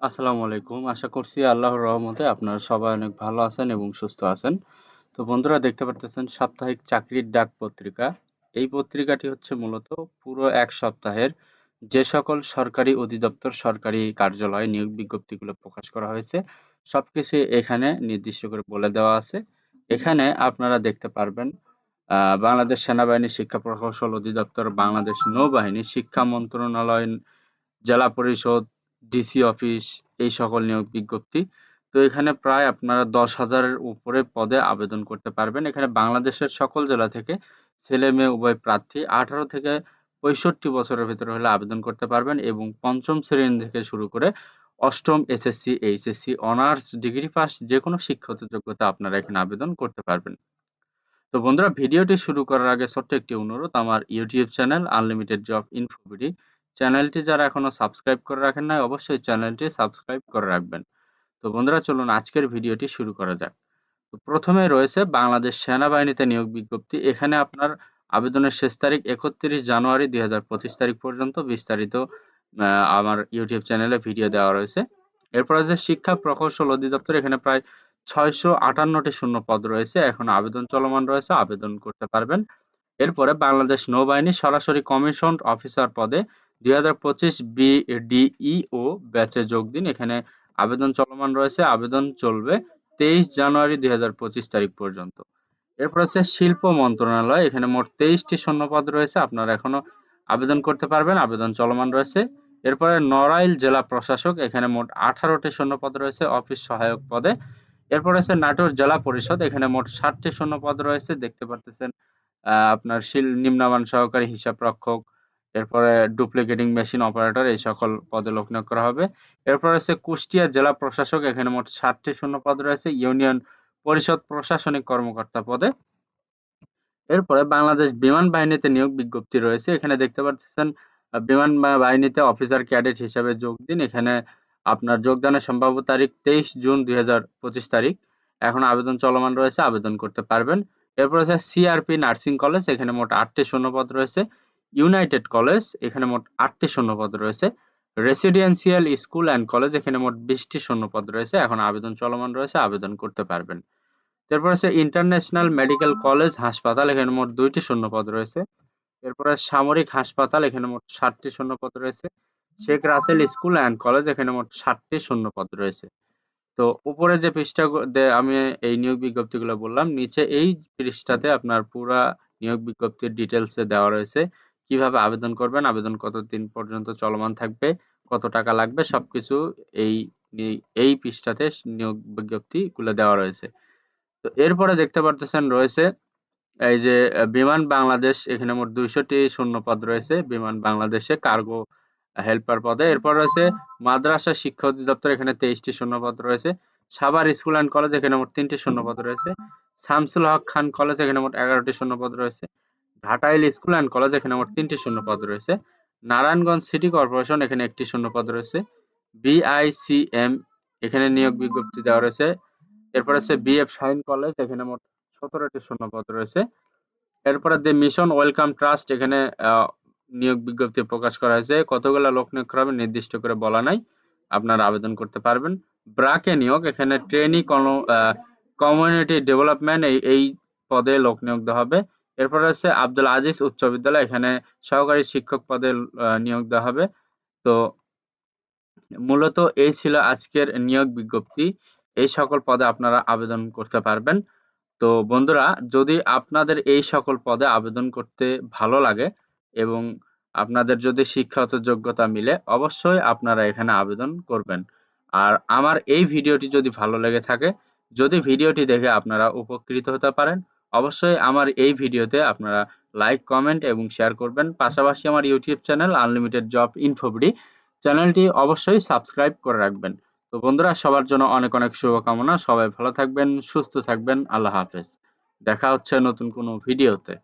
আসসালামু আলাইকুম। আশা করছি আল্লাহর রহমতে আপনারা সবাই অনেক ভালো আছেন এবং সুস্থ আছেন। তো বন্ধুরা দেখতে পারতেছেন সাপ্তাহিক চাকরির ডাক পত্রিকা। এই পত্রিকাটি হচ্ছে মূলত পুরো এক সপ্তাহের যে সকল সরকারি অধিদপ্তর, সরকারি কার্যালয়ে নিয়োগ বিজ্ঞপ্তিগুলো প্রকাশ করা হয়েছে, সবকিছুই এখানে নির্দিষ্ট করে বলে দেওয়া আছে। এখানে আপনারা দেখতে পারবেন বাংলাদেশ সেনাবাহিনী শিক্ষা প্রকৌশল অধিদপ্তর, বাংলাদেশ নৌবাহিনী, শিক্ষা মন্ত্রণালয়, জেলা পরিষদ, ডিসি অফিস এই সকল নিয়োগ বিজ্ঞপ্তি। তো এখানে প্রায় আপনারা দশ হাজারের উপরে পদে আবেদন করতে পারবেন। এখানে বাংলাদেশের সকল জেলা থেকে ছেলে-মেয়ে উভয় প্রার্থী ১৮ থেকে ৬৫ বছরের ভিতরে হলে আবেদন করতে পারবেন এবং পঞ্চম শ্রেণি থেকে শুরু করে ৮ম SSC, HSC, honours, degree pass যেকোনো শিক্ষাগত যোগ্যতা আপনারা এখানে আবেদন করতে পারবেন। তো বন্ধুরা ভিডিওটি শুরু করার আগে ছোট্ট একটি অনুরোধ আমার YouTube channel unlimited job InfoBD চ্যানেলটি যারা এখনও সাবস্ক্রাইব করে রাখেন নাই অবশ্যই চ্যানেলটি সাবস্ক্রাইব করে রাখবেন। তো বন্ধুরা চলুন আজকের ভিডিওটি শুরু করা যাক। তো প্রথমে রয়েছে বাংলাদেশ সেনাবাহিনীতে নিয়োগ বিজ্ঞপ্তি। এখানে আপনার আবেদনের শেষ তারিখ ৩১ জানুয়ারি ২০২৫ তারিখ পর্যন্ত বিস্তারিত আমার ইউটিউব চ্যানেলে ভিডিও দেওয়া রয়েছে। এরপর আছে শিক্ষা প্রকৌশল অধিদপ্তর এখানে প্রায় ৬৫৮টি শূন্য পদ রয়েছে। এখন আবেদন চলমান রয়েছে, আবেদন করতে পারবেন। এরপরে বাংলাদেশ নৌবাহিনী সরাসরি কমিশন অফিসার পদে ২০২৫ বিডিইও ব্যাচে যোগ দিন। এখানে আবেদন চলমান রয়েছে, আবেদন চলবে ২৩ জানুয়ারি ২০২৫ তারিখ পর্যন্ত। এরপর আছে শিল্প মন্ত্রণালয় এখানে মোট ২৩টি শূন্যপদ রয়েছে। আপনারা এখনও আবেদন করতে পারবেন, আবেদন চলমান রয়েছে। এরপরে নড়াইল জেলা প্রশাসক এখানে মোট ১৮টি শূন্যপদ রয়েছে অফিস সহায়ক পদে। এরপর আছে নাটোর জেলা পরিষদ এখানে মোট ৬০টি শূন্যপদ রয়েছে দেখতে পারতেছেন। আপনার শিল নিম্নমান সহকারী হিসাবরক্ষক, এরপরে ডুপ্লিকেটিং মেশিন অপারেটর এই সকল পদে লোক নিয়োগ করা হবে। এরপর আছে কুষ্টিয়া জেলা প্রশাসক এখানে মোট ষাটটি শূন্য পদ রয়েছে ইউনিয়ন পরিষদ প্রশাসনিক কর্মকর্তা পদে। এরপরে বাংলাদেশ বিমান বাহিনীতে নিয়োগ বিজ্ঞপ্তি রয়েছে। এখানে দেখতে পাচ্ছেন বিমান বাহিনীতে অফিসার ক্যাডেট হিসাবে যোগ দিন। এখানে আপনার যোগদানের সম্ভাব্য তারিখ ২৩ জুন ২০২৫ তারিখ। এখন আবেদন চলমান রয়েছে, আবেদন করতে পারবেন। এরপর আছে সিআরপি নার্সিং কলেজ এখানে মোট ৮টি শূন্যপদ রয়েছে। ইউনাইটেড কলেজ এখানে মোট ৮টি শূন্যপদ রয়েছে। রেসিডেন্সিয়াল স্কুল অ্যান্ড কলেজ এখানে মোট ২০টি শূন্যপদ রয়েছে। এখন আবেদন চলমান রয়েছে, আবেদন করতে পারবেন। এরপর আছে ইন্টারন্যাশনাল মেডিকেল কলেজ হাসপাতাল এখানে মোট ২টি শূন্যপদ রয়েছে। এরপরে সামরিক হাসপাতাল এখানে মোট ৬০টি শূন্যপদ রয়েছে। Sheikh Russel school and college এখানে মোট ৬০টি শূন্যপদ রয়েছে। তো উপরে যে পৃষ্ঠা আমি এই নিয়োগ বিজ্ঞপ্তিগুলো বললাম, নিচে এই পৃষ্ঠাতে আপনার পুরা নিয়োগ বিজ্ঞপ্তির ডিটেলসে দেওয়া রয়েছে। কীভাবে আবেদন করবেন, আবেদন কতদিন পর্যন্ত চলমান থাকবে, কত টাকা লাগবে সবকিছু এই এই পৃষ্ঠাতে নিয়োগ বিজ্ঞপ্তিগুলো দেওয়া রয়েছে। তো এরপরে দেখতে পারতেছেন রয়েছে এই যে বিমান বাংলাদেশ এখানে মোট ২০০ টি শূন্যপদ রয়েছে বিমান বাংলাদেশে কার্গো হেল্পার পদে। এরপর রয়েছে মাদ্রাসা শিক্ষা অধিদপ্তর এখানে ২৩ টি শূন্যপদ রয়েছে। সাভার স্কুল অ্যান্ড কলেজ এখানে মোট ৩টি শূন্যপদ রয়েছে। শামসুল হক খান কলেজ এখানে মোট ১১টি শূন্যপদ রয়েছে। ঘাটাইল স্কুল অ্যান্ড কলেজ, এখানে মোট ৩টি শূন্যপদ রয়েছে। নারায়ণগঞ্জ সিটি কর্পোরেশন, এখানে একটি শূন্যপদ রয়েছে। বিআইসিএম এখানে নিয়োগ বিজ্ঞপ্তি দেওয়া রয়েছে। এরপর আছে বিএফ শাহিন কলেজ, এখানে মোট ১৭টি শূন্যপদ রয়েছে। এরপরে দি মিশন ওয়েলকাম ট্রাস্ট, এখানে নিয়োগ বিজ্ঞপ্তি প্রকাশ করা হয়েছে। কতগুলো লোক নিয়োগ করা হবে নির্দিষ্ট করে বলা নাই। আপনারা আবেদন করতে পারবেন। ব্রাকে নিয়োগ, এখানে ট্রেনি কমিউনিটি ডেভেলপমেন্ট এই পদে লোক নিয়োগ দেওয়া হবে। এরপর আছে আব্দুল আজিজ উচ্চ বিদ্যালয় এখানে সহকারী শিক্ষক পদে নিয়োগ দেওয়া হবে। তো মূলত এই ছিল আজকের নিয়োগ বিজ্ঞপ্তি। এই সকল পদে আপনারা আবেদন করতে পারবেন। তো বন্ধুরা যদি আপনাদের এই সকল পদে আবেদন করতে ভালো লাগে এবং আপনাদের যদি শিক্ষাগত যোগ্যতা মিলে অবশ্যই আপনারা এখানে আবেদন করবেন। আর আমার এই ভিডিওটি যদি ভালো লেগে থাকে, যদি ভিডিওটি দেখে আপনারা উপকৃত হতে পারেন, অবশ্যই আমার এই ভিডিওতে আপনারা লাইক, কমেন্ট এবং শেয়ার করবেন। পাশাপাশি আমার YouTube channel unlimited job InfoBD চ্যানেলটি অবশ্যই সাবস্ক্রাইব করে রাখবেন। তো বন্ধুরা সবার জন্য অনেক অনেক শুভকামনা। সবাই ভালো থাকবেন, সুস্থ থাকবেন। আল্লাহ হাফেজ। দেখা হচ্ছে নতুন কোনো ভিডিওতে।